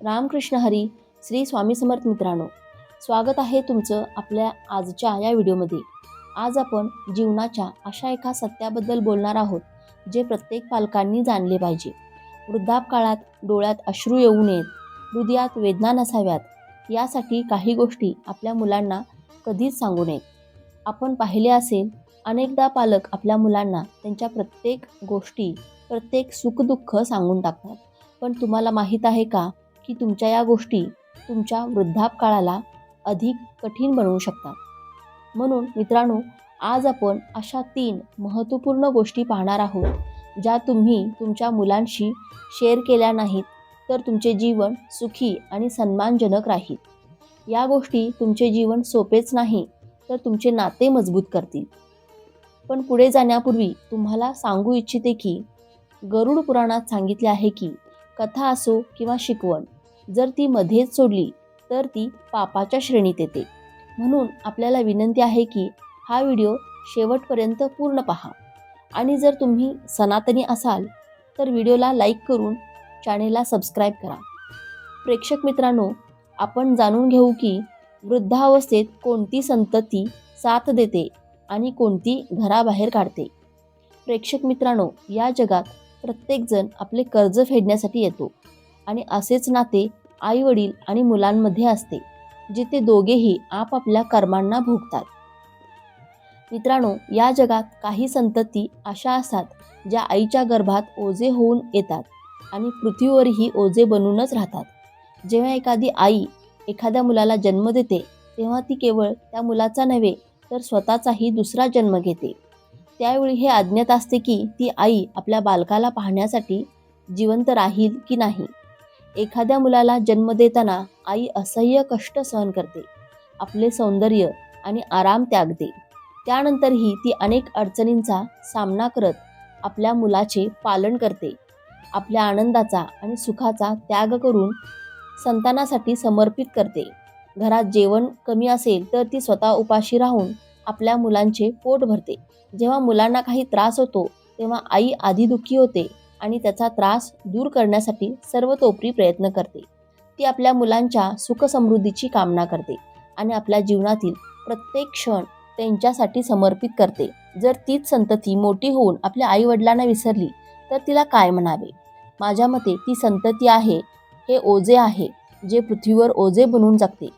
रामकृष्ण हरी श्री स्वामी समर्थ मित्रांनो स्वागत आहे तुमचं आपल्या आजच्या या व्हिडिओमध्ये. आज आपण जीवनाच्या अशा एका सत्याबद्दल बोलणार आहोत जे प्रत्येक पालकांनी जाणले पाहिजे. वृद्धापकाळात डोळ्यात अश्रू येऊ नयेत हृदयात वेदना नसाव्यात यासाठी काही गोष्टी आपल्या मुलांना कधीच सांगू नयेत. आपण पाहिले असेल अनेकदा पालक आपल्या मुलांना त्यांच्या प्रत्येक गोष्टी प्रत्येक सुखदुःख सांगून टाकतात. पण तुम्हाला माहीत आहे का की तुमच्या या गोष्टी तुमच्या वृद्धापकाळाला अधिक कठीण बनवू शकतात. म्हणून मित्रांनो आज आपण अशा तीन महत्त्वपूर्ण गोष्टी पाहणार आहोत ज्या तुम्ही तुमच्या मुलांशी शेअर केल्या नाहीत तर तुमचे जीवन सुखी आणि सन्मानजनक राहील. या गोष्टी तुमचे जीवन सोपेच नाही तर तुमचे नाते मजबूत करतील. पण पुढे जाण्यापूर्वी तुम्हाला सांगू इच्छिते की गरुड पुराणात सांगितले आहे की कथा असो किंवा शिकवण जर ती मध्येच सोडली तर ती पापाच्या श्रेणीत येते. म्हणून आपल्याला विनंती आहे की हा व्हिडिओ शेवटपर्यंत पूर्ण पहा. आणि जर तुम्ही सनातनी असाल तर व्हिडिओला लाईक करून चॅनेलला सबस्क्राईब करा. प्रेक्षक मित्रांनो आपण जाणून घेऊ की वृद्धावस्थेत कोणती संतती साथ देते आणि कोणती घराबाहेर काढते. प्रेक्षक मित्रांनो या जगात प्रत्येकजण आपले कर्ज फेडण्यासाठी येतो. आणि असेच नाते आई वडील आणि मुलांमध्ये असते जिथे दोघेही आपापल्या कर्मांना भोगतात. मित्रांनो या जगात काही संतती अशा असतात ज्या आईच्या गर्भात ओझे होऊन येतात आणि पृथ्वीवरही ओझे बनूनच राहतात. जेव्हा एखादी आई एखाद्या मुलाला जन्म देते तेव्हा ती केवळ त्या मुलाचा नव्हे तर स्वतःचाही दुसरा जन्म घेते. त्यावेळी हे अज्ञात असते की ती आई आपल्या बालकाला पाहण्यासाठी जिवंत राहील की नाही. एखाद्या मुलाला जन्म देताना आई असह्य कष्ट सहन करते आपले सौंदर्य आणि आराम त्यागते. त्यानंतरही ती अनेक अडचणींचा सामना करत आपल्या मुलाचे पालन करते. आपल्या आनंदाचा आणि सुखाचा त्याग करून संतानासाठी समर्पित करते. घरात जेवण कमी असेल तर ती स्वतः उपाशी राहून आपल्या मुलांचे पोट भरते. जेव्हा मुलांना काही त्रास होतो तेव्हा आई आधी दुःखी होते. आणि त्याचा त्रास दूर करण्यासाठी सर्वतोपरी प्रयत्न करते. ती आपल्या मुलांच्या सुखसमृद्धीची कामना करते आणि आपल्या जीवनातील प्रत्येक क्षण त्यांच्यासाठी समर्पित करते. जर तीच संतती मोठी होऊन आपल्या आईवडिलांना विसरली तर तिला काय म्हणावे? माझ्या मते ती संतती आहे हे ओझे आहे जे पृथ्वीवर ओझे बनून जगते.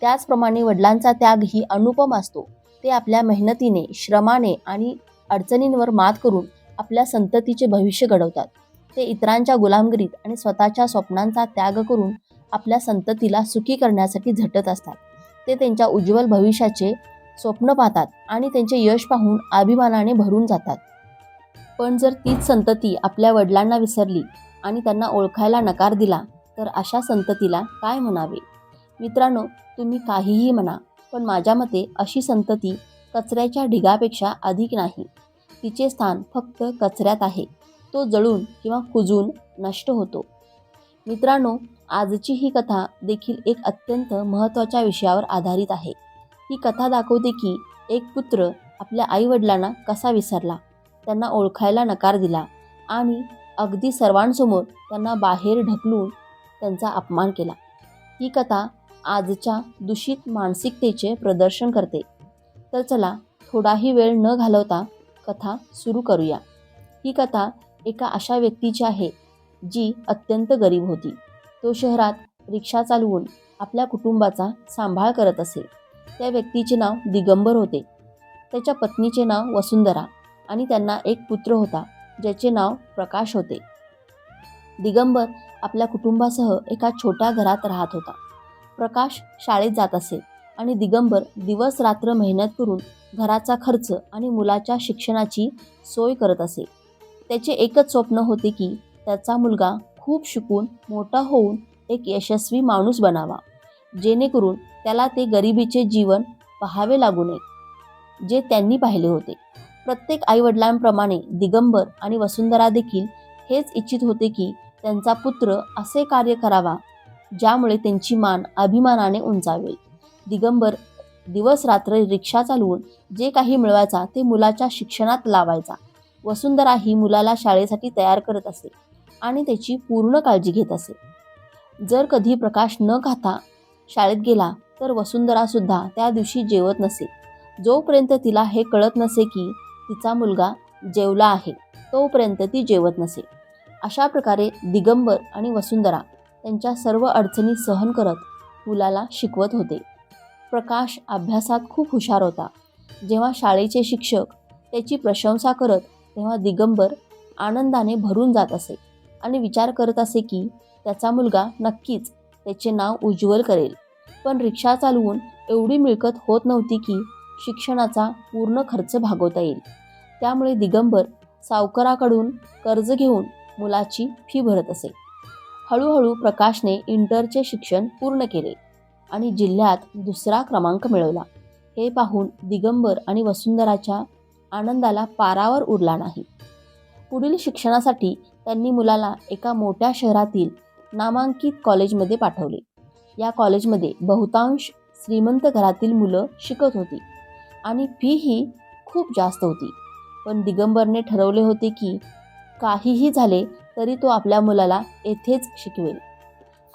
त्याचप्रमाणे वडिलांचा त्याग ही अनुपम असतो. ते आपल्या मेहनतीने श्रमाने आणि अडचणींवर मात करून आपल्या संततीचे भविष्य घडवतात. ते इतरांच्या गुलामगिरीत आणि स्वतःच्या स्वप्नांचा त्याग करून आपल्या संततीला सुखी करण्यासाठी झटत असतात. ते त्यांच्या उज्ज्वल भविष्याचे स्वप्न पाहतात आणि त्यांचे यश पाहून अभिमानाने भरून जातात. पण जर तीच संतती आपल्या वडिलांना विसरली आणि त्यांना ओळखायला नकार दिला तर अशा संततीला काय म्हणावे? मित्रांनो तुम्ही काहीही म्हणा पण माझ्या मते अशी संतती कचऱ्याच्या ढिगापेक्षा अधिक नाही. तिचे स्थान फक्त कचऱ्यात आहे. तो जळून किंवा कुजून नष्ट होतो. मित्रांनो आजची ही कथा देखील एक अत्यंत महत्त्वाच्या विषयावर आधारित आहे. ही कथा दाखवते की एक पुत्र आपल्या आईवडिलांना कसा विसरला त्यांना ओळखायला नकार दिला आणि अगदी सर्वांसमोर त्यांना बाहेर ढकलून त्यांचा अपमान केला. ही कथा आजच्या दूषित मानसिकतेचे प्रदर्शन करते. तर चला थोडाही वेळ न घालवता कथा सुरू करूया. ही कथा एका अशा व्यक्तीची आहे जी अत्यंत गरीब होती. तो शहरात रिक्षा चालवून आपल्या कुटुंबाचा सांभाळ करत असे. त्या व्यक्तीचे नाव दिगंबर होते. त्याच्या पत्नीचे नाव वसुंधरा आणि त्यांना एक पुत्र होता ज्याचे नाव प्रकाश होते. दिगंबर आपल्या कुटुंबासह एका छोट्या घरात राहत होता. प्रकाश शाळेत जात असे. आणि दिगंबर दिवस रात्र मेहनत करून घराचा खर्च आणि मुलाच्या शिक्षणाची सोय करत असे. त्याचे एकच स्वप्न होते की त्याचा मुलगा खूप शिकून मोठा होऊन एक यशस्वी माणूस बनावा जेणेकरून त्याला ते गरिबीचे जीवन पाहावे लागू नये जे त्यांनी पाहिले होते. प्रत्येक आईवडिलांप्रमाणे दिगंबर आणि वसुंधरा देखील हेच इच्छित होते की त्यांचा पुत्र असे कार्य करावा ज्यामुळे त्यांची मान अभिमानाने उंचावेल. दिगंबर दिवस रात्र रिक्षा चालवून जे काही मिळवायचा ते मुलाच्या शिक्षणात लावायचा. वसुंधरा ही मुलाला शाळेसाठी तयार करत असे आणि त्याची पूर्ण काळजी घेत असे. जर कधी प्रकाश न खाता शाळेत गेला तर वसुंधरासुद्धा त्या दिवशी जेवत नसे. जोपर्यंत तिला हे कळत नसे की तिचा मुलगा जेवला आहे तोपर्यंत ती जेवत नसे. अशा प्रकारे दिगंबर आणि वसुंधरा त्यांच्या सर्व अडचणी सहन करत मुलाला शिकवत होते. प्रकाश अभ्यासात खूप हुशार होता. जेव्हा शाळेचे शिक्षक त्याची प्रशंसा करत तेव्हा दिगंबर आनंदाने भरून जात असे आणि विचार करत असे की त्याचा मुलगा नक्कीच त्याचे नाव उज्ज्वल करेल. पण रिक्षा चालवून एवढी मिळकत होत नव्हती की शिक्षणाचा पूर्ण खर्च भागवता येईल. त्यामुळे दिगंबर सावकाराकडून कर्ज घेऊन मुलाची फी भरत असे. हळूहळू प्रकाशने इंटरचे शिक्षण पूर्ण केले. आणि जिल्ह्यात दुसरा क्रमांक मिळवला. हे पाहून दिगंबर आणि वसुंधराच्या आनंदाला पारावर उरला नाही. पुढील शिक्षणासाठी त्यांनी मुलाला एका मोठ्या शहरातील नामांकित कॉलेजमध्ये पाठवले. या कॉलेजमध्ये बहुतांश श्रीमंत घरातील मुलं शिकत होती आणि फी ही खूप जास्त होती. पण दिगंबरने ठरवले होते की काहीही झाले तरी तो आपल्या मुलाला येथेच शिकवेल.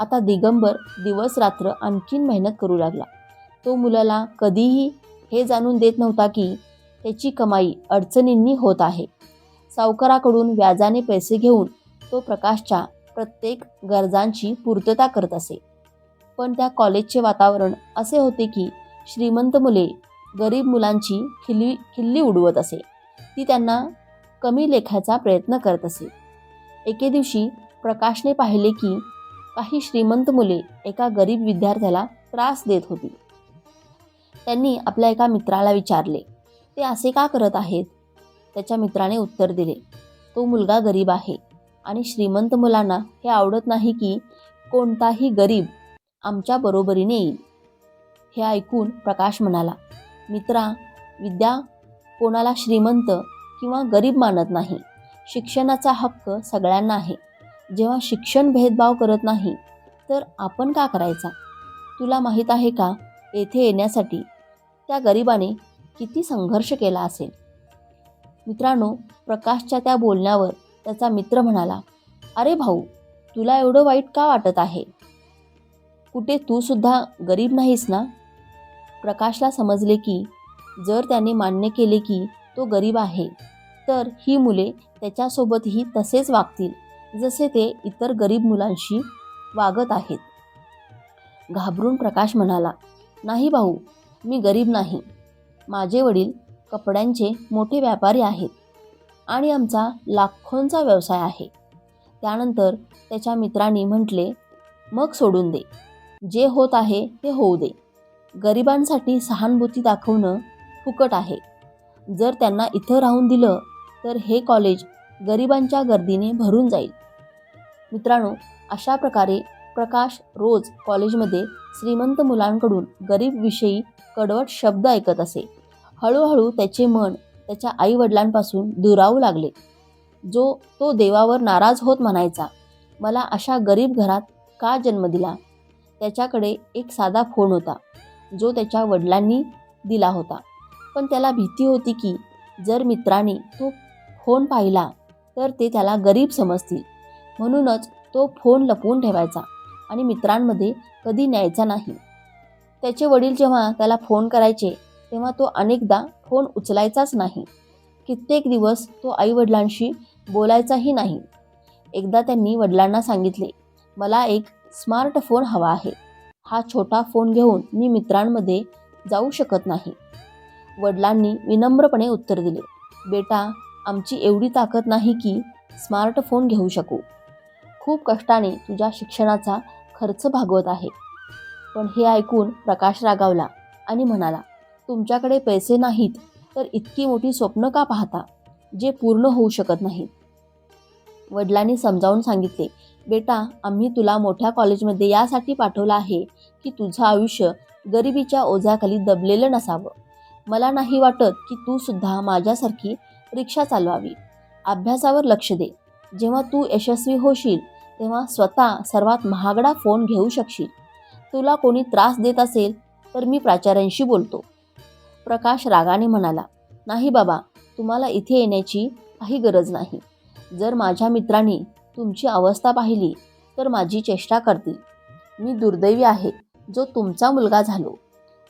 आता दिगंबर दिवस रात्र आणखीन मेहनत करू लागला. तो मुलाला कधीही हे जाणून देत नव्हता की त्याची कमाई अडचणींनी होत आहे. सावकाराकडून व्याजाने पैसे घेऊन तो प्रकाशच्या प्रत्येक गरजांची पूर्तता करत असे. पण त्या कॉलेजचे वातावरण असे होते की श्रीमंत मुले गरीब मुलांची खिल्ली खिल्ली उडवत असे. ती त्यांना कमी लेखाचा प्रयत्न करत असे. एके दिवशी प्रकाशने पाहिले की काही श्रीमंत मुले एका गरीब विद्यार्थ्याला त्रास देत होती. त्यांनी आपल्या एका मित्राला विचारले ते असे का करत आहेत? त्याच्या मित्राने उत्तर दिले तो मुलगा गरीब आहे आणि श्रीमंत मुलांना हे आवडत नाही की कोणताही गरीब आमच्या बरोबरीने येईल. हे ऐकून प्रकाश म्हणाला मित्रा विद्या कोणाला श्रीमंत किंवा गरीब मानत नाही. शिक्षणाचा हक्क सगळ्यांना आहे. जेव्हा शिक्षण भेदभाव करत नाही तर आपण का करायचा? तुला माहीत आहे का येथे येण्यासाठी त्या गरिबाने किती संघर्ष केला असेल? मित्रांनो प्रकाशच्या त्या बोलण्यावर त्याचा मित्र म्हणाला अरे भाऊ तुला एवढं वाईट का वाटत आहे? कुठे तू सुद्धा गरीब नाहीस ना? प्रकाशला समजले की जर त्याने मान्य केले की तो गरीब आहे तर ही मुले त्याच्यासोबतही तसेच वागतील. जसे ते इतर गरीब मुलांशी वागत आहेत. घाबरून प्रकाश म्हणाला नाही भाऊ मी गरीब नाही. माझे वडील कपड्यांचे मोठे व्यापारी आहेत आणि आमचा लाखोंचा व्यवसाय आहे. त्यानंतर त्याच्या मित्रांनी म्हटले मग सोडून दे. जे होत आहे ते होऊ दे. गरिबांसाठी सहानुभूती दाखवणं फुकट आहे. जर त्यांना इथं राहून दिलं तर हे कॉलेज गरिबांच्या गर्दीने भरून जाईल. मित्रांनो अशा प्रकारे प्रकाश रोज कॉलेजमध्ये श्रीमंत मुलांकडून गरीबविषयी कडवट शब्द ऐकत असे. हळूहळू त्याचे मन त्याच्या आईवडिलांपासून दुरावू लागले. जो तो देवावर नाराज होत म्हणायचा मला अशा गरीब घरात का जन्म दिला? त्याच्याकडे एक साधा फोन होता जो त्याच्या वडिलांनी दिला होता. पण त्याला भीती होती की जर मित्राने तो फोन पाहिला तर ते त्याला गरीब समजतील. म्हणूनच तो फोन लपवून ठेवायचा आणि मित्रांमध्ये कधी न्यायचा नाही. त्याचे वडील जेव्हा त्याला फोन करायचे तेव्हा तो अनेकदा फोन उचलायचाच नाही. कित्येक दिवस तो आईवडिलांशी बोलायचाही नाही. एकदा त्यांनी वडिलांना सांगितले मला एक स्मार्टफोन हवा आहे. हा छोटा फोन घेऊन मी मित्रांमध्ये जाऊ शकत नाही. वडिलांनी विनम्रपणे उत्तर दिले बेटा आमची एवढी ताकद नाही की स्मार्टफोन घेऊ शकू. खूप कष्टाने तुझ्या शिक्षणाचा खर्च भागवत आहे. पण हे ऐकून प्रकाश रागावला आणि म्हणाला तुमच्याकडे पैसे नाहीत तर इतकी मोठी स्वप्न का पाहता? जे पूर्ण होऊ शकत नाही. वडिलांनी समजावून सांगितले बेटा आम्ही तुला मोठ्या कॉलेजमध्ये यासाठी पाठवलं आहे की तुझं आयुष्य गरिबीच्या ओझ्याखाली दबलेलं नसावं. मला नाही वाटत की तू सुद्धा माझ्यासारखी रिक्षा चालवावी. अभ्यासावर लक्ष दे. जेव्हा तू यशस्वी होशील तेव्हा स्वतः सर्वात महागडा फोन घेऊ शकशील. तुला कोणी त्रास देत असेल तर मी प्राचार्यांशी बोलतो. प्रकाश रागाने म्हणाला नाही बाबा तुम्हाला इथे येण्याची काही गरज नाही. जर माझ्या मित्रांनी तुमची अवस्था पाहिली तर माझी चेष्टा करतील. मी दुर्दैवी आहे जो तुमचा मुलगा झालो.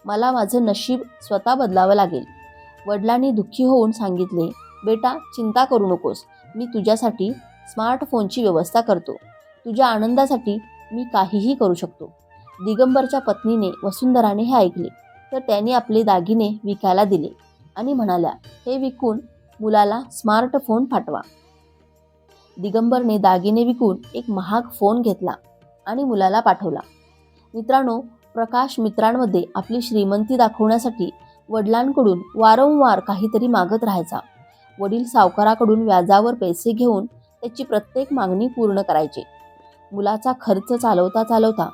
मला माझं नशीब स्वतः बदलावं लागेल. वडिलांनी दुःखी होऊन सांगितले बेटा चिंता करू नकोस. मी तुझ्यासाठी स्मार्टफोनची व्यवस्था करतो. तुझ्या आनंदासाठी मी काहीही करू शकतो. दिगंबरच्या पत्नीने वसुंधराने हे ऐकले. तर त्याने आपले दागिने विकायला दिले आणि म्हणाल्या हे विकून मुलाला स्मार्टफोन पाठवा. दिगंबरने दागिने विकून एक महाग फोन घेतला आणि मुलाला पाठवला. मित्रांनो प्रकाश मित्रांमध्ये आपली श्रीमंती दाखवण्यासाठी वडिलांकडून वारंवार काहीतरी मागत राहायचा. वडील सावकाराकडून व्याजावर पैसे घेऊन त्याची प्रत्येक मागणी पूर्ण करायचे. मुलाचा खर्च चालवता चालवता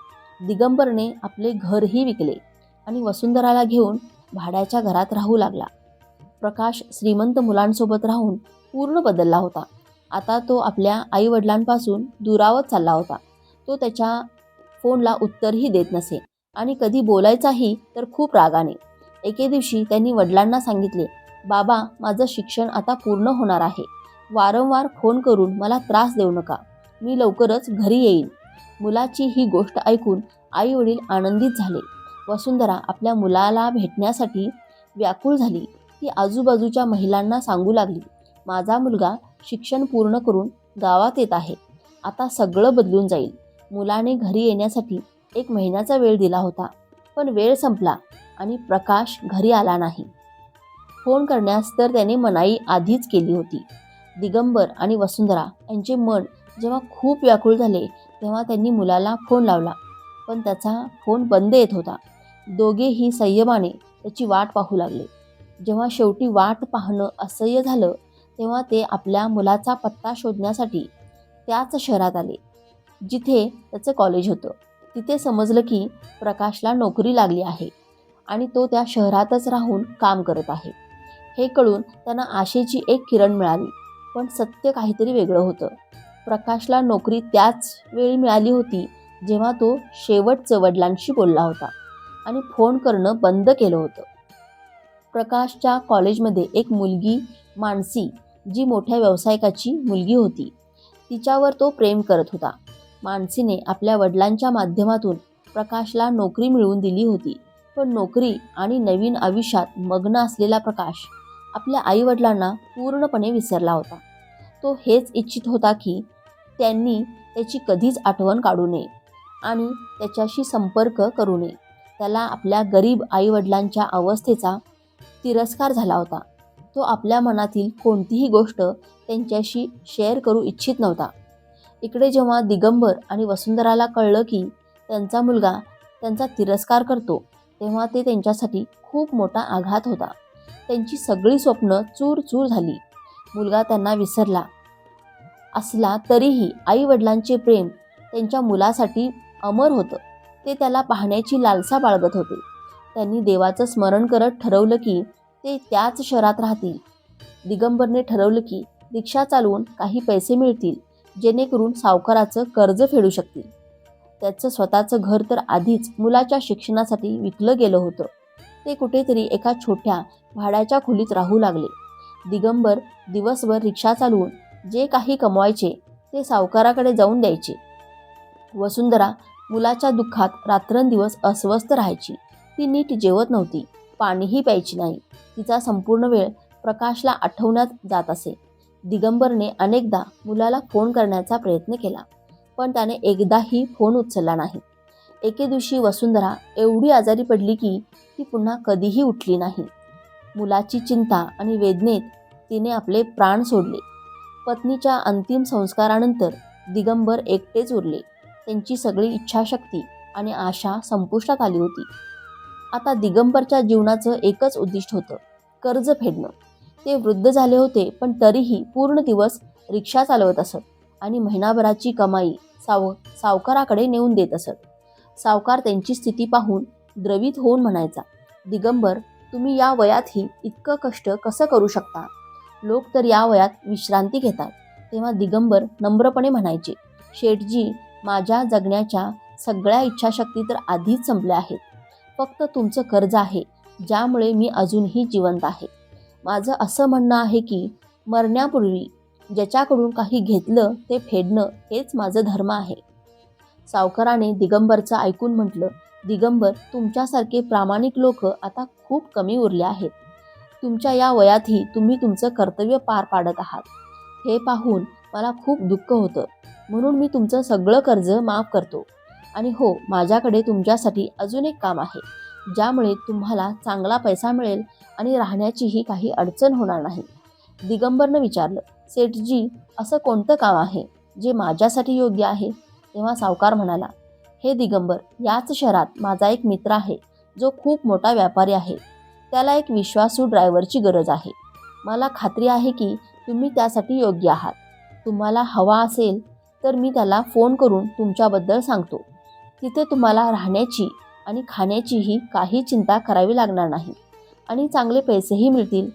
दिगंबरने आपले घरही विकले आणि वसुंधराला घेऊन भाड्याच्या घरात राहू लागला. प्रकाश श्रीमंत मुलांसोबत राहून पूर्ण बदलला होता. आता तो आपल्या आईवडिलांपासून दुरावत चालला होता. तो त्याच्या फोनला उत्तरही देत नसे आणि कधी बोलायचाही तर खूप रागाने. एके दिवशी त्यांनी वडिलांना सांगितले बाबा माझं शिक्षण आता पूर्ण होणार आहे. वारंवार फोन करून मला त्रास देऊ नका. मी लवकरच घरी येईन. मुलाची ही गोष्ट ऐकून आई वडील आनंदित झाले. वसुंधरा आपल्या मुलाला भेटण्यासाठी व्याकुळ झाली. ती आजूबाजूच्या महिलांना सांगू लागली माझा मुलगा शिक्षण पूर्ण करून गावात येत आहे. आता सगळं बदलून जाईल. मुलाने घरी येण्यासाठी एक महिन्याचा वेळ दिला होता पण वेळ संपला आणि प्रकाश घरी आला नाही. फोन करण्यास तर त्याने मनाई आधीच केली होती. दिगंबर आणि वसुंधरा यांचे मन जेव्हा खूप व्याकुळ झाले तेव्हा त्यांनी मुलाला फोन लावला. पण त्याचा फोन बंद येत होता. दोघेही संयमाने त्याची वाट पाहू लागले. जेव्हा शेवटी वाट पाहणं असह्य झालं तेव्हा ते आपल्या मुलाचा पत्ता शोधण्यासाठी त्याच शहरात आले जिथे त्याचं कॉलेज होतं. तिथे समजलं की प्रकाशला नोकरी लागली आहे आणि तो त्या शहरातच राहून काम करत आहे. हे कळून त्यांना आशेची एक किरण मिळाली पण सत्य काहीतरी वेगळं होतं. प्रकाशला नोकरी त्याच वेळी मिळाली होती जेव्हा तो शेवटचं वडिलांशी बोलला होता आणि फोन करणं बंद केलं होतं. प्रकाशच्या कॉलेजमध्ये एक मुलगी मानसी जी मोठ्या व्यावसायिकाची मुलगी होती. तिच्यावर तो प्रेम करत होता. मानसीने आपल्या वडिलांच्या माध्यमातून प्रकाशला नोकरी मिळवून दिली होती. पण नोकरी आणि नवीन आयुष्यात मग्न असलेला प्रकाश आपल्या आईवडिलांना पूर्णपणे विसरला होता. तो हेच इच्छित होता की त्यांनी त्याची कधीच आठवण काढू नये आणि त्याच्याशी संपर्क करू नये. त्याला आपल्या गरीब आईवडिलांच्या अवस्थेचा तिरस्कार झाला होता. तो आपल्या मनातील कोणतीही गोष्ट त्यांच्याशी शेअर करू इच्छित नव्हता. इकडे जेव्हा दिगंबर आणि वसुंधराला कळलं की त्यांचा मुलगा त्यांचा तिरस्कार करतो तेव्हा ते त्यांच्यासाठी खूप मोठा आघात होता. त्यांची सगळी स्वप्न चूर चूर झाली. मुलगा त्यांना विसरला. असला तरीही आई वडिलांचे प्रेम त्यांच्या मुलासाठी अमर होतं. ते त्याला पाहण्याची लालसा बाळगत होते. त्यांनी देवाचं स्मरण करत ठरवलं की ते त्याच शहरात राहतील. दिगंबरने ठरवलं की रिक्षा चालवून काही पैसे मिळतील जेणेकरून सावकाराचं कर्ज फेडू शकतील. त्याचं स्वतःचं घर तर आधीच मुलाच्या शिक्षणासाठी विकलं गेलं होतं. ते कुठेतरी एका छोट्या भाड्याच्या खोलीत राहू लागले. दिगंबर दिवसभर रिक्षा चालवून जे काही कमवायचे ते सावकाराकडे जाऊन द्यायचे. वसुंधरा मुलाच्या दुःखात रात्रंदिवस अस्वस्थ राहायची. ती नीट जेवत नव्हती. पाणीही प्यायची नाही. तिचा संपूर्ण वेळ प्रकाशला आठवण्यात जात असे. दिगंबरने अनेकदा मुलाला फोन करण्याचा प्रयत्न केला पण त्याने एकदाही फोन उचलला नाही. एके दिवशी वसुंधरा एवढी आजारी पडली की ती पुन्हा कधीही उठली नाही. मुलाची चिंता आणि वेदनेत तिने आपले प्राण सोडले. पत्नीच्या अंतिम संस्कारानंतर दिगंबर एकटेच उरले. त्यांची सगळी इच्छाशक्ती आणि आशा संपुष्टात आली होती. आता दिगंबरच्या जीवनाचं एकच उद्दिष्ट होतं कर्ज फेडणं. ते वृद्ध झाले होते पण तरीही पूर्ण दिवस रिक्षा चालवत असत आणि महिनाभराची कमाई साव सावकाराकडे नेऊन देत असत. सावकार त्यांची स्थिती पाहून द्रवित होऊन म्हणायचा दिगंबर तुम्ही या वयातही इतकं कष्ट कसं करू शकता? लोक तर या वयात विश्रांती घेतात. तेव्हा दिगंबर नम्रपणे म्हणायचे शेठजी माझ्या जगण्याच्या सगळ्या इच्छाशक्ती तर आधीच संपल्या आहेत. फक्त तुमचं कर्ज आहे ज्यामुळे मी अजूनही जिवंत आहे. माझं असं म्हणणं आहे की मरण्यापूर्वी ज्याच्याकडून काही घेतलं ते फेडणं हेच माझं धर्म आहे. सावकाराने दिगंबरचं ऐकून म्हटलं दिगंबर तुमच्यासारखे प्रामाणिक लोक आता खूप कमी उरले आहेत. तुमच्या या वयातही तुम्ही तुमचं कर्तव्य पार पाडत आहात. हे पाहून मला खूप दुःख होतं. म्हणून मी तुमचं सगळं कर्ज माफ करतो. आणि हो माझ्याकडे तुमच्यासाठी अजून एक काम आहे. ज्यामुळे तुम्हाला चांगला पैसा मिळेल आणि राहण्याचीही काही अडचण होणार नाही. दिगंबरनं विचारलं सेठजी असं कोणतं काम आहे? जे माझ्यासाठी योग्य आहे? तेव्हा सावकार म्हणाला हे दिगंबर याच शहरात माझा एक मित्र आहे. जो खूप मोठा व्यापारी आहे. त्याला एक विश्वासू ड्रायव्हरची गरज आहे. मला खात्री आहे की तुम्ही त्यासाठी योग्य आहात. तुम्हाला हवा असेल तर मी त्याला फोन करून तुमच्याबद्दल सांगतो. तिथे तुम्हाला राहण्याची आणि खाण्याचीही काही चिंता करावी लागणार नाही आणि चांगले पैसेही मिळतील.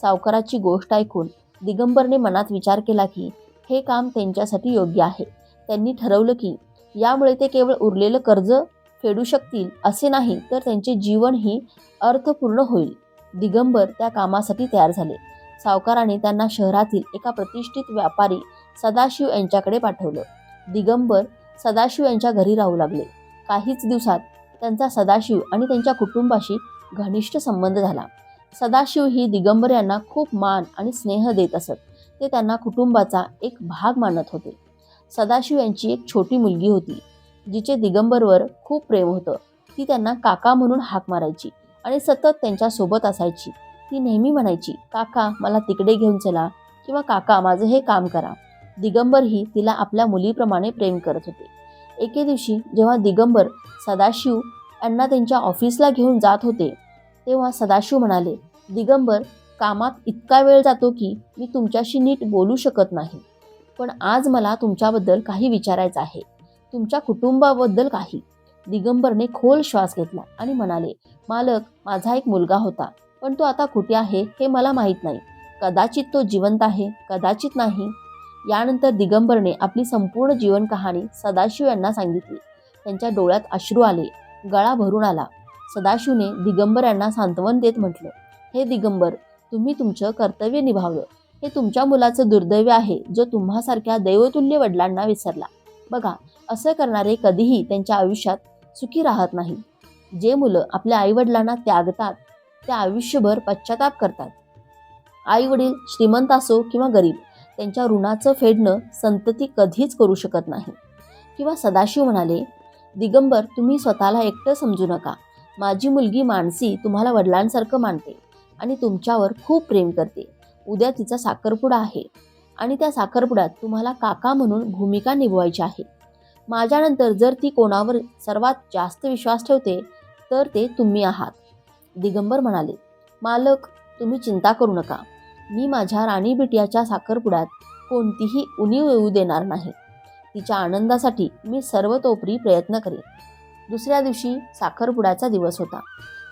सावकाराची गोष्ट ऐकून दिगंबरने मनात विचार केला की हे काम त्यांच्यासाठी योग्य आहे. त्यांनी ठरवलं की यामुळे ते केवळ उरलेलं कर्ज फेडू शकतील असे नाही तर त्यांचे जीवनही अर्थपूर्ण होईल. दिगंबर त्या कामासाठी तयार झाले. सावकाराने त्यांना शहरातील एका प्रतिष्ठित व्यापारी सदाशिव यांच्याकडे पाठवलं. दिगंबर सदाशिव यांच्या घरी राहू लागले. काहीच दिवसात त्यांचा सदाशिव आणि त्यांच्या कुटुंबाशी घनिष्ठ संबंध झाला. सदाशिव ही दिगंबर यांना खूप मान आणि स्नेह देत असत. ते त्यांना कुटुंबाचा एक भाग मानत होते. सदाशिव यांची एक छोटी मुलगी होती. जिचे दिगंबरवर खूप प्रेम होतं. ती त्यांना काका म्हणून हाक मारायची आणि सतत त्यांच्यासोबत असायची. ती नेहमी म्हणायची काका मला तिकडे घेऊन चला किंवा काका माझं हे काम करा. दिगंबरही तिला आपल्या मुलीप्रमाणे प्रेम करत होते. एके दिवशी जेव्हा दिगंबर सदाशिव यांना त्यांच्या ऑफिसला घेऊन जात होते तेव्हा सदाशिव म्हणाले दिगंबर कामात इतका वेळ जातो की मी तुमच्याशी नीट बोलू शकत नाही. पण आज मला तुमच्याबद्दल काही विचारायचं आहे. तुमच्या कुटुंबाबद्दल काही. दिगंबरने खोल श्वास घेतला आणि म्हणाले मालक माझा एक मुलगा होता पण तो आता कुठे आहे हे मला माहीत नाही. कदाचित तो जिवंत आहे कदाचित नाही. यानंतर दिगंबरने आपली संपूर्ण जीवन कहाणी सदाशिव यांना सांगितली. त्यांच्या डोळ्यात अश्रू आले गळा भरून आला. सदाशिवने दिगंबर यांना सांत्वन देत म्हटलं हे दिगंबर तुम्ही तुमचं कर्तव्य निभावलं. हे तुमच्या मुलाचं दुर्दैव आहे जो तुम्हासारख्या दैवतुल्य वडिलांना विसरला. बघा असं करणारे कधीही त्यांच्या आयुष्यात सुखी राहत नाही. जे मुलं आपल्या आईवडिलांना त्यागतात ते आयुष्यभर पश्चाताप करतात. आई वडील श्रीमंत असो किंवा गरीब त्यांच्या ऋणाचं फेडणं संतती कधीच करू शकत नाही. किंवा सदाशिव म्हणाले दिगंबर तुम्ही स्वतःला एकटं समजू नका. माझी मुलगी मानसी तुम्हाला वडिलांसारखं मानते आणि तुमच्यावर खूप प्रेम करते. उद्या तिचा साखरपुडा आहे आणि त्या साखरपुड्यात तुम्हाला काका म्हणून भूमिका निभवायची आहे. माझ्यानंतर जर ती कोणावर सर्वात जास्त विश्वास ठेवते तर ते तुम्ही आहात. दिगंबर म्हणाले मालक तुम्ही चिंता करू नका. मी माझ्या राणी बिटियाच्या साखरपुड्यात कोणतीही उणीव येऊ देणार नाही. तिच्या आनंदासाठी मी सर्वतोपरी प्रयत्न करेन. दुसऱ्या दिवशी साखरपुड्याचा दिवस होता.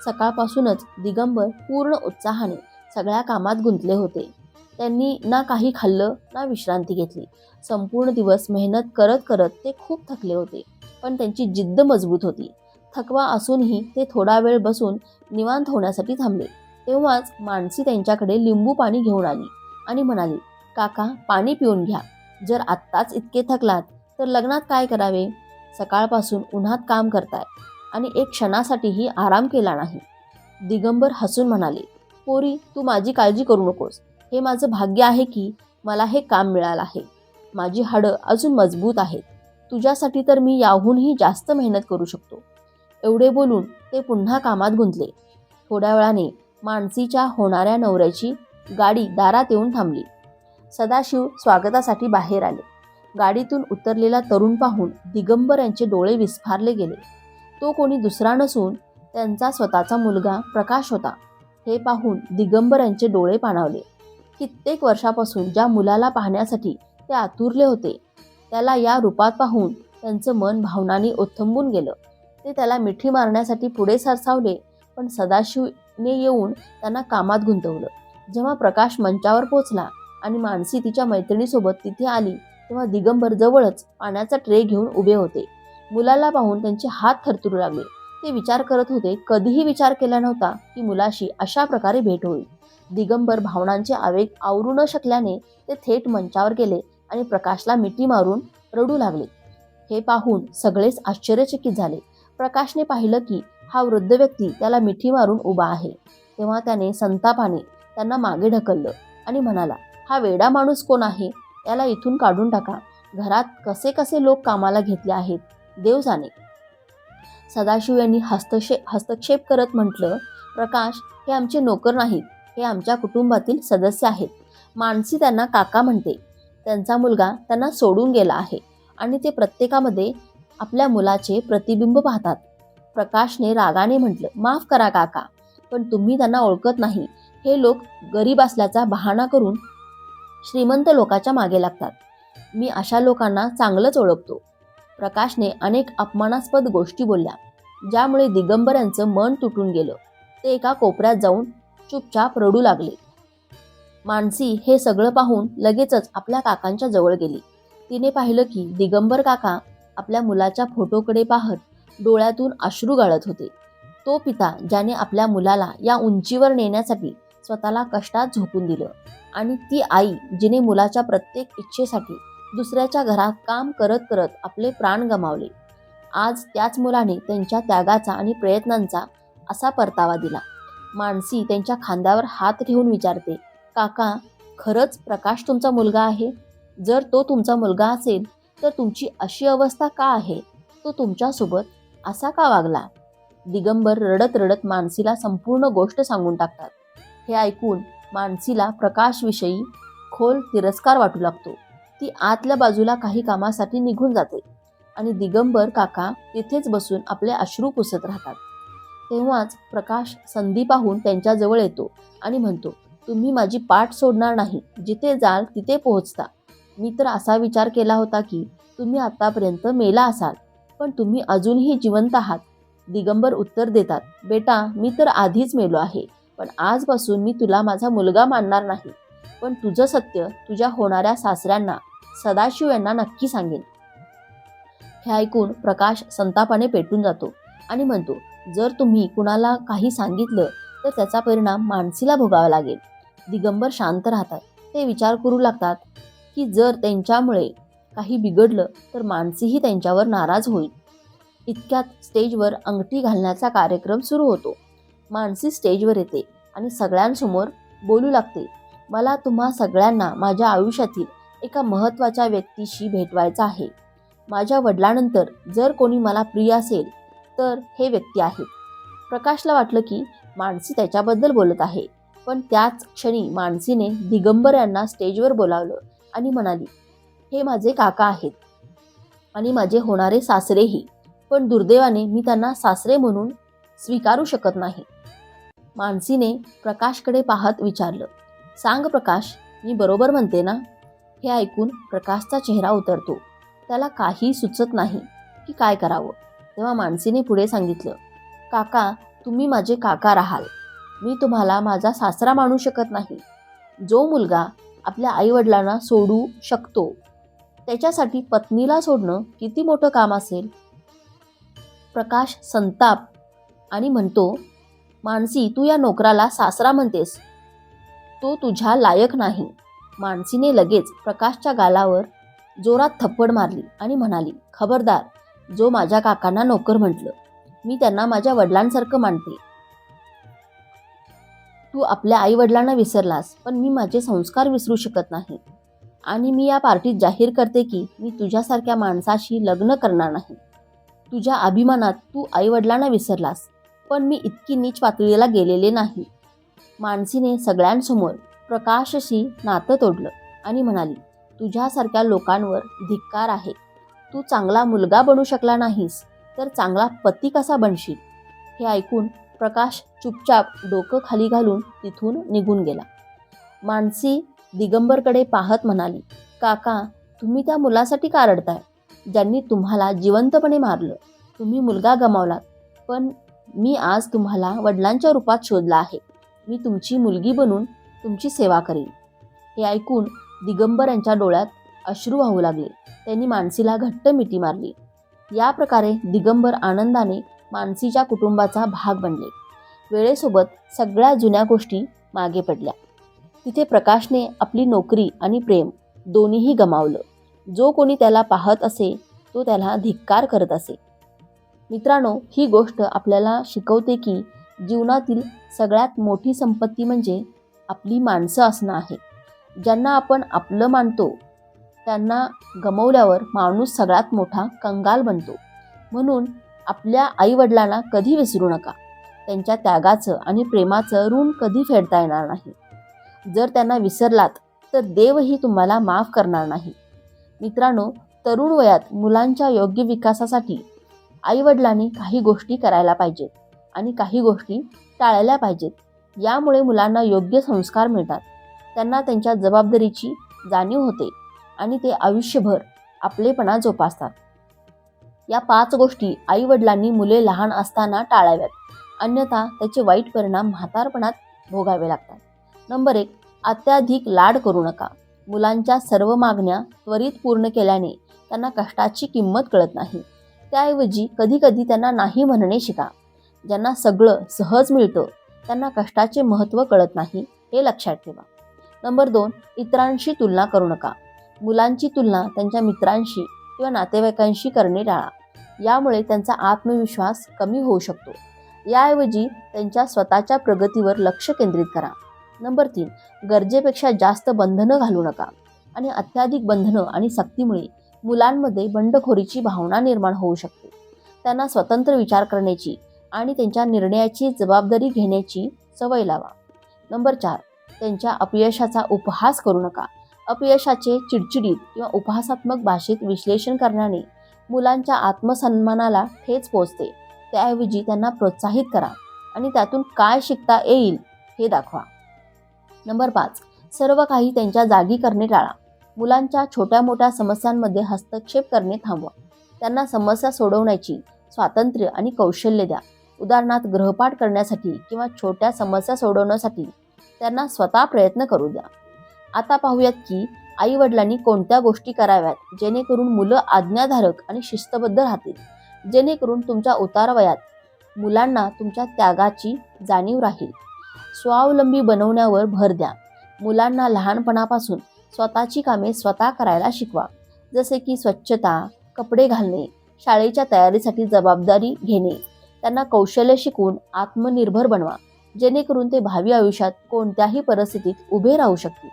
सकाळपासूनच दिगंबर पूर्ण उत्साहाने सगळ्या कामात गुंतले होते. त्यांनी ना काही खाल्लं ना विश्रांती घेतली. संपूर्ण दिवस मेहनत करत करत ते खूप थकले होते पण त्यांची जिद्द मजबूत होती. थकवा असूनही ते थोडा वेळ बसून निवांत होण्यासाठी थांबले. तेव्हाच मानसी त्यांच्याकडे लिंबू पाणी घेऊन आली आणि म्हणाली काका पाणी पिऊन घ्या. जर आत्ताच इतके थकलात तर लग्नात काय करावे? सकाळपासून उन्हात काम करताय आणि एक क्षणासाठीही आराम केला नाही. दिगंबर हसून म्हणाले पोरी तू माझी काळजी करू नकोस. हे माझं भाग्य आहे की मला हे काम मिळालं आहे. माझी हाडं अजून मजबूत आहेत. तुझ्यासाठी तर मी याहूनही जास्त मेहनत करू शकतो. एवढे बोलून ते पुन्हा कामात गुंतले. थोड्या वेळाने मानसीच्या होणाऱ्या नवऱ्याची गाडी दारात येऊन थांबली. सदाशिव स्वागतासाठी बाहेर आले. गाडीतून उतरलेला तरुण पाहून दिगंबर यांचे डोळे विस्फारले गेले. तो कोणी दुसरा नसून त्यांचा स्वतःचा मुलगा प्रकाश होता. हे पाहून दिगंबर यांचे डोळे पाणावले. कित्येक वर्षापासून ज्या मुलाला पाहण्यासाठी ते आतुरले होते त्याला या रूपात पाहून त्यांचं मन भावनांनी ओथंबून गेलं. ते त्याला मिठी मारण्यासाठी पुढे सरसावले पण सदाशिवने येऊन त्यांना कामात गुंतवलं. जेव्हा प्रकाश मंचावर पोचला आणि मानसी तिच्या मैत्रिणीसोबत तिथे आली तेव्हा दिगंबर जवळच पाण्याचा ट्रे घेऊन उभे होते. मुलाला पाहून त्यांचे हात थरथरू लागले. ते विचार करत होते कधीही विचार केला नव्हता की मुलाशी अशा प्रकारे भेट होईल. दिगंबर भावनांचे आवेग आवरू न शकल्याने ते थेट मंचावर गेले आणि प्रकाशला मिठी मारून रडू लागले. हे पाहून सगळेच आश्चर्यचकित झाले. प्रकाशने पाहिलं की हा वृद्ध व्यक्ती त्याला मिठी मारून उभा आहे. तेव्हा त्याने संतापाने त्यांना मागे ढकललं आणि म्हणाला हा वेडा माणूस कोण आहे? याला इथून काढून टाका. घरात कसे कसे लोक कामाला घेतले आहेत देव जाणे. सदाशिव यांनी हस्तक्षेप हस्तक्षेप करत म्हटलं प्रकाश हे आमचे नोकर नाहीत. हे आमच्या कुटुंबातील सदस्य आहेत. मानसी त्यांना काका म्हणते. त्यांचा मुलगा त्यांना सोडून गेला आहे आणि ते प्रत्येकामध्ये आपल्या मुलाचे प्रतिबिंब पाहतात. प्रकाशने रागाने म्हटलं माफ करा काका पण तुम्ही त्यांना ओळखत नाही. हे लोक गरीब असल्याचा बहाणा करून श्रीमंत लोकाच्या मागे लागतात. मी अशा लोकांना चांगलंच ओळखतो. प्रकाशने अनेक अपमानास्पद गोष्टी बोलल्या ज्यामुळे दिगंबर यांचं मन तुटून गेलं. ते एका कोपऱ्यात जाऊन चुपचाप रडू लागले. मानसी हे सगळं पाहून लगेचच आपल्या काकांच्या जवळ गेली. तिने पाहिलं की दिगंबर काका आपल्या मुलाच्या फोटोकडे पाहत डोळ्यातून अश्रू गाळत होते. तो पिता ज्याने आपल्या मुलाला या उंचीवर नेण्यासाठी स्वतःला कष्टात झोपून दिलं आणि ती आई जिने मुलाच्या प्रत्येक इच्छेसाठी दुसऱ्याच्या घरात काम करत करत आपले प्राण गमावले. आज त्याच मुलाने त्यांच्या त्यागाचा आणि प्रयत्नांचा असा परतावा दिला. मानसी त्यांच्या खांद्यावर हात ठेवून विचारते काका खरंच प्रकाश तुमचा मुलगा आहे? जर तो तुमचा मुलगा असेल तर तुमची अशी अवस्था का आहे? तो तुमच्यासोबत असा का वागला? दिगंबर रडत रडत मानसीला संपूर्ण गोष्ट सांगून टाकतात. हे ऐकून मानसीला प्रकाशविषयी खोल तिरस्कार वाटू लागतो. ती आतल्या बाजूला काही कामासाठी निघून जाते आणि दिगंबर काका तिथेच बसून आपले अश्रू पुसत राहतात. तेव्हाच प्रकाश संधी पाहून त्यांच्याजवळ येतो आणि म्हणतो तुम्ही माझी पाठ सोडणार नाही. जिथे जाल तिथे पोहोचता. मी तर असा विचार केला होता की तुम्ही आत्तापर्यंत मेला असाल पण तुम्ही अजूनही जिवंत आहात. दिगंबर उत्तर देतात बेटा मी तर आधीच मेलो आहे पण आजपासून मी तुला माझा मुलगा मानणार नाही. पण तुझं सत्य तुझ्या होणाऱ्या सासऱ्यांना सदाशिव यांना नक्की सांगेन. हे ऐकून प्रकाश संतापाने पेटून जातो आणि म्हणतो जर तुम्ही कुणाला काही सांगितलं तर त्याचा परिणाम मानसीला भोगावा लागेल. दिगंबर शांत राहतात. ते विचार करू लागतात की जर त्यांच्यामुळे काही बिघडलं तर मानसीही त्यांच्यावर नाराज होईल. इतक्यात स्टेजवर अंगठी घालण्याचा कार्यक्रम सुरू होतो. मानसी स्टेजवर येते आणि सगळ्यांसमोर बोलू लागते मला तुम्हा सगळ्यांना माझ्या आयुष्यातील एका महत्त्वाच्या व्यक्तीशी भेटवायचं आहे. माझ्या वडिलांनंतर जर कोणी मला प्रिय असेल तर हे व्यक्ती आहेत प्रकाशला वाटलं की मानसी त्याच्याबद्दल बोलत आहे. पण त्याच क्षणी मानसीने दिगंबर यांना स्टेजवर बोलावलं आणि म्हणाली हे माझे काका आहेत. आणि माझे होणारे सासरेही. पण दुर्दैवाने मी त्यांना सासरे म्हणून स्वीकारू शकत नाही. मानसीने प्रकाशकडे पाहत विचारलं सांग प्रकाश मी बरोबर म्हणते ना? हे ऐकून प्रकाशचा चेहरा उतरतो. त्याला काही सुचत नाही की काय करावं. तेव्हा माणसीने पुढे सांगितलं काका तुम्ही माझे काका राहाल. मी तुम्हाला माझा सासरा मानू शकत नाही. जो मुलगा आपल्या आईवडिलांना सोडू शकतो त्याच्यासाठी पत्नीला सोडणं किती मोठं काम असेल? प्रकाश संताप आणि म्हणतो मानसी तू या नोकराला सासरा म्हणतेस. तो तुझ्या लायक नाही. मानसीने लगेच प्रकाशच्या गालावर जोरात थप्पड मारली आणि म्हणाली खबरदार जो माझ्या काकांना नोकर म्हटलं. मी त्यांना माझ्या वडिलांसारखं मानते. तू आपल्या आई वडिलांना विसरलास पण मी माझे संस्कार विसरू शकत नाही. आणि मी या पार्टीत जाहीर करते की मी तुझ्यासारख्या माणसाशी लग्न करणार नाही. तुझ्या अभिमानात तू आई वडिलांना विसरलास पण मी इतकी नीच पातळीला गेलेले नाही. मानसीने सगळ्यांसमोर प्रकाशशी नातं तोडलं आणि म्हणाली तुझ्यासारख्या लोकांवर धिक्कार आहे. तू चांगला मुलगा बनू शकला नाहीस तर चांगला पती कसा बनशील? हे ऐकून प्रकाश चुपचाप डोकं खाली घालून तिथून निघून गेला. मानसी दिगंबरकडे पाहत म्हणाली काका तुम्ही त्या मुलासाठी का रडताय? ज्यांनी तुम्हाला जिवंतपणे मारलं. तुम्ही मुलगा गमावलात पण मी आज तुम्हाला वडिलांच्या रूपात शोधला आहे. मी तुमची मुलगी बनून तुमची सेवा करेन. हे ऐकून दिगंबर यांच्या डोळ्यात अश्रू वाहू लागले. त्यांनी मानसीला घट्ट मिठी मारली. या प्रकारे दिगंबर आनंदाने मानसीच्या कुटुंबाचा भाग बनले. वेळेसोबत सगळ्या जुन्या गोष्टी मागे पडल्या. तिथे प्रकाशने आपली नोकरी आणि प्रेम दोन्हीही गमावलं. जो कोणी त्याला पाहत असे तो त्याला धिक्कार करत असे. मित्रांनो ही गोष्ट आपल्याला शिकवते की जीवनातील सगळ्यात मोठी संपत्ती म्हणजे आपली माणसं असणं आहे. ज्यांना आपण आपलं मानतो त्यांना गमवल्यावर माणूस सगळ्यात मोठा कंगाल बनतो. म्हणून आपल्या आईवडिलांना कधी विसरू नका. त्यांच्या त्यागाचं आणि प्रेमाचं ऋण कधी फेडता येणार नाही. जर त्यांना विसरलात तर देवही तुम्हाला माफ करणार नाही. मित्रांनो तरुण वयात मुलांच्या योग्य विकासासाठी आईवडिलांनी काही गोष्टी करायला पाहिजेत आणि काही गोष्टी टाळायला पाहिजेत. यामुळे मुलांना योग्य संस्कार मिळतात. त्यांना त्यांच्या जबाबदारीची जाणीव होते. आणि ते आयुष्यभर आपलेपणा जोपासतात. या पाच गोष्टी आईवडिलांनी मुले लहान असताना टाळाव्यात. अन्यथा त्याचे वाईट परिणाम म्हातारपणात भोगावे लागतात. नंबर एक अत्याधिक लाड करू नका. मुलांच्या सर्व मागण्या त्वरित पूर्ण केल्याने त्यांना कष्टाची किंमत कळत नाही. त्याऐवजी कधीकधी त्यांना नाही म्हणणे शिका. ज्यांना सगळं सहज मिळतं त्यांना कष्टाचे महत्त्व कळत नाही हे लक्षात ठेवा. नंबर दोन इतरांशी तुलना करू नका. मुलांची तुलना त्यांच्या मित्रांशी किंवा नातेवाईकांशी करणे टाळा. यामुळे त्यांचा आत्मविश्वास कमी होऊ शकतो. याऐवजी त्यांच्या स्वतःच्या प्रगतीवर लक्ष केंद्रित करा. नंबर तीन गरजेपेक्षा जास्त बंधनं घालू नका आणि अत्याधिक बंधनं आणि सक्तीमुळे मुलांमध्ये बंडखोरीची भावना निर्माण होऊ शकते. त्यांना स्वतंत्र विचार करण्याची आणि त्यांच्या निर्णयाची जबाबदारी घेण्याची सवय लावा. नंबर चार त्यांच्या अपयशाचा उपहास करू नका अपयशाचे चिडचिडीत किंवा उपहासात्मक भाषेत विश्लेषण करण्याने मुलांच्या आत्मसन्मानाला ठेच पोचते त्याऐवजी त्यांना प्रोत्साहित करा आणि त्यातून काय शिकता येईल हे दाखवा. नंबर पाच. सर्व काही त्यांच्या जागी करणे टाळा. मुलांच्या छोट्या मोठ्या समस्यांमध्ये हस्तक्षेप करणे थांबवा. त्यांना समस्या सोडवण्याची स्वातंत्र्य आणि कौशल्य द्या. उदाहरणार्थ ग्रहपाठ करण्यासाठी किंवा छोट्या समस्या सोडवण्यासाठी त्यांना स्वतः प्रयत्न करू द्या. आता पाहूयात की आई वडिलांनी कोणत्या गोष्टी कराव्यात? जेणेकरून मुलं आज्ञाधारक आणि शिस्तबद्ध राहतील. जेणेकरून तुमच्या उतारवयात मुलांना तुमच्या त्यागाची जाणीव राहील. स्वावलंबी बनवण्यावर भर द्या. मुलांना लहानपणापासून स्वतःची कामे स्वतः करायला शिकवा. जसे की स्वच्छता कपडे घालणे शाळेच्या तयारीसाठी जबाबदारी घेणे. त्यांना कौशल्य शिकून आत्मनिर्भर बनवा. जेणेकरून ते भावी आयुष्यात कोणत्याही परिस्थितीत उभे राहू शकतील.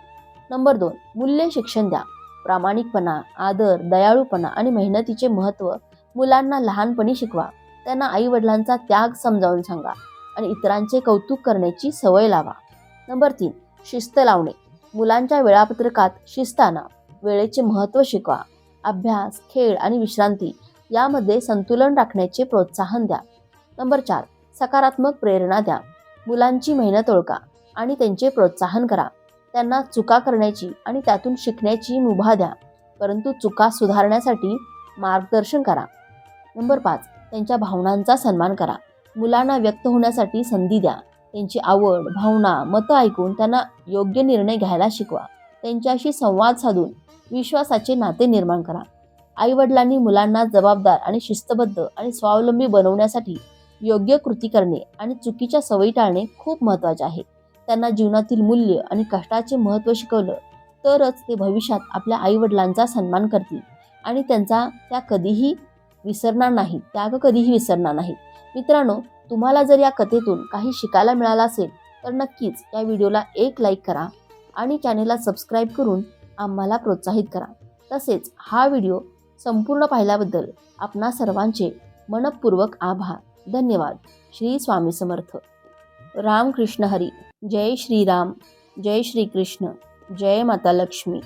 नंबर दोन मूल्य शिक्षण द्या. प्रामाणिकपणा आदर दयाळूपणा आणि मेहनतीचे महत्त्व मुलांना लहानपणी शिकवा. त्यांना आईवडिलांचा त्याग समजावून सांगा आणि इतरांचे कौतुक करण्याची सवय लावा. नंबर तीन शिस्त लावणे. मुलांच्या वेळापत्रकात शिस्त आणा वेळेचे महत्त्व शिकवा. अभ्यास खेळ आणि विश्रांती यामध्ये संतुलन राखण्याचे प्रोत्साहन द्या. नंबर चार सकारात्मक प्रेरणा द्या. मुलांची मेहनत ओळखा आणि त्यांचे प्रोत्साहन करा. त्यांना चुका करण्याची आणि त्यातून शिकण्याची मुभा द्या. परंतु चुका सुधारण्यासाठी मार्गदर्शन करा. नंबर पाच त्यांच्या भावनांचा सन्मान करा. मुलांना व्यक्त होण्यासाठी संधी द्या. त्यांची आवड भावना मतं ऐकून त्यांना योग्य निर्णय घ्यायला शिकवा. त्यांच्याशी संवाद साधून विश्वासाचे नाते निर्माण करा. आईवडिलांनी मुलांना जबाबदार आणि शिस्तबद्ध आणि स्वावलंबी बनवण्यासाठी योग्य कृती करणे आणि चुकीच्या सवयी टाळणे खूप महत्त्वाचे आहे. त्यांना जीवनातील मूल्य आणि कष्टाचे महत्त्व शिकवलं तरच ते भविष्यात आपल्या आईवडिलांचा सन्मान करतील. आणि त्यांचा त्या कधीही विसरणार नाही त्याग कधीही विसरणार नाही. मित्रांनो तुम्हाला जर या कथेतून काही शिकायला मिळालं असेल तर नक्कीच या व्हिडिओला एक लाईक करा आणि चॅनेलला सबस्क्राईब करून आम्हाला प्रोत्साहित करा. तसेच हा व्हिडिओ संपूर्ण पाहिल्याबद्दल आपणा सर्वांचे मनपूर्वक आभार. धन्यवाद. श्री स्वामी समर्थ. रामकृष्ण हरी. जय श्रीराम जय श्रीकृष्ण जय माता लक्ष्मी.